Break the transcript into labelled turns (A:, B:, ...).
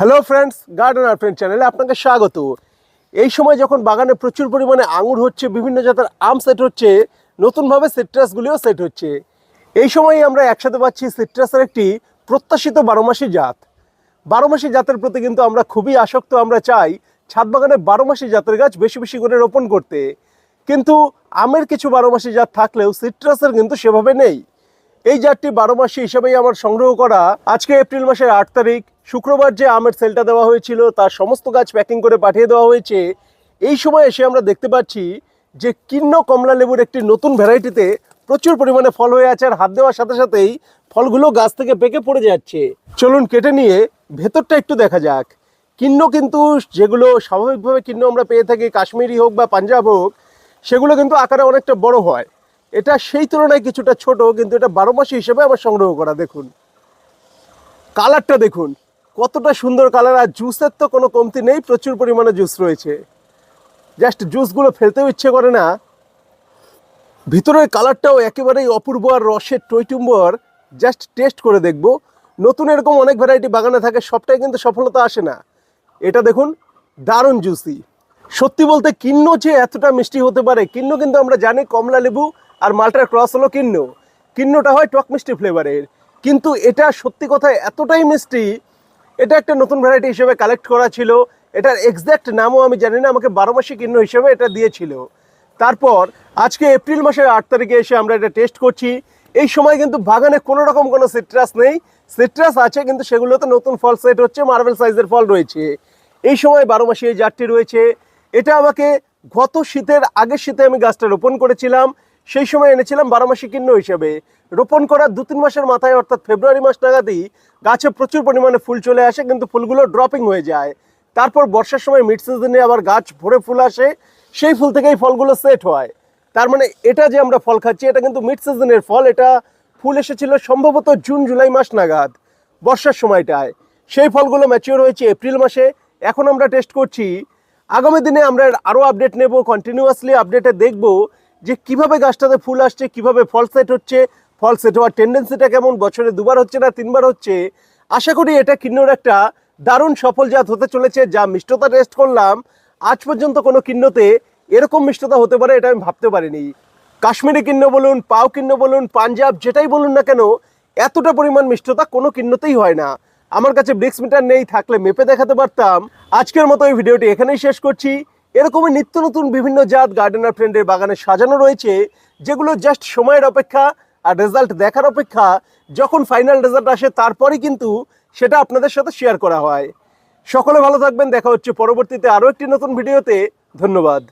A: Hello friends garden আর friend চ্যানেলে আপনাকে স্বাগত। এই সময় যখন বাগানে প্রচুর পরিমাণে আঙুর হচ্ছে, বিভিন্ন জাতের আম সেট হচ্ছে, নতুনভাবে সিট্রাসগুলিও সেট হচ্ছে। এই সময়ই আমরা একসাথে পাচ্ছি সিট্রাসের একটি প্রত্যাশিত বারোমাসি জাত। বারোমাসি জাতের প্রতি কিন্তু আমরা খুবই আসক্ত, আমরা চাই ছাদ বাগানে বারোমাসি জাতের গাছ বেশি বেশি করে রোপণ করতে। কিন্তু আমের কিছু বারোমাসি জাত থাকলেও সিট্রাসের কিন্তু সেভাবে নেই। এই জাতটি বারো মাসি হিসেবেই আমার সংগ্রহ করা। আজকে এপ্রিল মাসের আট তারিখ, শুক্রবার যে আমের সেলটা দেওয়া হয়েছিল, তার সমস্ত গাছ প্যাকিং করে পাঠিয়ে দেওয়া হয়েছে। এই সময় এসে আমরা দেখতে পাচ্ছি যে কিন্ন কমলা লেবুর একটি নতুন ভ্যারাইটিতে প্রচুর পরিমাণে ফল হয়ে আছে, আর হাত দেওয়ার সাথে সাথেই ফলগুলো গাছ থেকে পেকে পড়ে যাচ্ছে। চলুন কেটে নিয়ে ভেতরটা একটু দেখা যাক। কিন্ন কিন্তু যেগুলো স্বাভাবিকভাবে কিন্ন আমরা পেয়ে থাকি, কাশ্মীরি হোক বা পাঞ্জাব হোক, সেগুলো কিন্তু আকারে অনেকটা বড় হয়। এটা সেই তুলনায় কিছুটা ছোট, কিন্তু এটা বারো মাসি হিসেবে আমার সংগ্রহ করা, দেখুন। কালারটা দেখুন, কতটা সুন্দর কালার, আর জুসের তো কোনো কমতি নেই, প্রচুর পরিমাণে জুস রয়েছে। জাস্ট জুসগুলো ফেলতেও ইচ্ছে করে না। ভিতরের কালারটাও একেবারেই অপূর্ব আর রসের টৈটুম্বর। জাস্ট টেস্ট করে দেখব। নতুন এরকম অনেক ভ্যারাইটি বাগানে থাকে, সবটাই কিন্তু সফলতা আসে না। এটা দেখুন, দারুণ জুসি সত্যি বলতে, কিন্ন যে এতটা মিষ্টি হতে পারে, কিন্ন কিন্তু আমরা জানি কমলা লেবু আর মাল্টার ক্রস হলো কিন্ন। কিন্নটা হয় টক মিষ্টি ফ্লেভারের কিন্তু এটা সত্যি কথা এতটাই মিষ্টি, এটা একটা নতুন ভ্যারাইটি হিসেবে কালেক্ট করা ছিল। এটার এক্স্যাক্ট নামও আমি জানি না, আমাকে বারো মাসি কিন্ন হিসেবে এটা দিয়েছিল। তারপর আজকে এপ্রিল মাসের আট তারিখে এসে আমরা এটা টেস্ট করছি। এই সময় কিন্তু বাগানে কোনো রকম কোনো সিট্রাস নেই। সিট্রাস আছে, কিন্তু সেগুলোতে নতুন ফল সেট হচ্ছে মার্বেল সাইজের ফল রয়েছে। এই সময় বারো মাসে এই জাতটি রয়েছে। এটা আমাকে গত শীতের আগের শীতে আমি গাছটা রোপণ করেছিলাম। সেই সময় এনেছিলাম বারো মাসি কিন্ন হিসেবে। রোপণ করার দু তিন মাসের মাথায়, অর্থাৎ ফেব্রুয়ারি মাস নাগাদই গাছে প্রচুর পরিমাণে ফুল চলে আসে, কিন্তু ফুলগুলো ড্রপিং হয়ে যায়। তারপর বর্ষার সময় মিড সিজনে আবার গাছ ভরে ফুল আসে, সেই ফুল থেকেই ফলগুলো সেট হয়। তার মানে এটা যে আমরা ফল খাচ্ছি, এটা কিন্তু মিড সিজনের ফল, এটা ফুল এসেছিল সম্ভবত জুন, জুলাই মাস নাগাদ, বর্ষার সময়টায়। সেই ফলগুলো ম্যাচিওর হয়েছে এপ্রিল মাসে, এখন আমরা টেস্ট করছি। আগামী দিনে আমরা আরও আপডেট নেব কন্টিনিউয়াসলি আপডেটে দেখব যে কীভাবে গাছটাতে ফুল আসছে, কীভাবে ফল সেট হচ্ছে, ফল সেট হওয়ার টেন্ডেন্সিটা কেমন, বছরে দুবার হচ্ছে না, তিনবার হচ্ছে, আশা করি এটা কিন্নর একটা দারুণ সফল জাত হতে চলেছে, যা মিষ্টতা টেস্ট করলাম। আজ পর্যন্ত কোনো কিন্নতে এরকম মিষ্টতা হতে পারে এটা আমি ভাবতে পারিনি। কাশ্মীরি কিন্ন বলুন, পাও কিন্ন বলুন, পাঞ্জাব, যেটাই বলুন না কেন, এতটা পরিমাণ মিষ্টতা কোনো কিন্নতেই হয় না। আমার কাছে ব্রিক্স মিটার নেই, থাকলে মেপে দেখাতে পারতাম। আজকের মতো এই ভিডিওটি এখানেই শেষ করছি। এরকমই নিত্য নতুন বিভিন্ন জাত গার্ডেনার ফ্রেন্ডের বাগানে সাজানো রয়েছে, যেগুলো জাস্ট সময়ের অপেক্ষা আর রেজাল্ট দেখার অপেক্ষা, যখন ফাইনাল রেজাল্ট আসে তারপরে কিন্তু সেটা আপনাদের সাথে শেয়ার করা হয়। সকলে ভালো থাকবেন, দেখা হচ্ছে পরবর্তীতে আরও একটি নতুন ভিডিওতে ধন্যবাদ।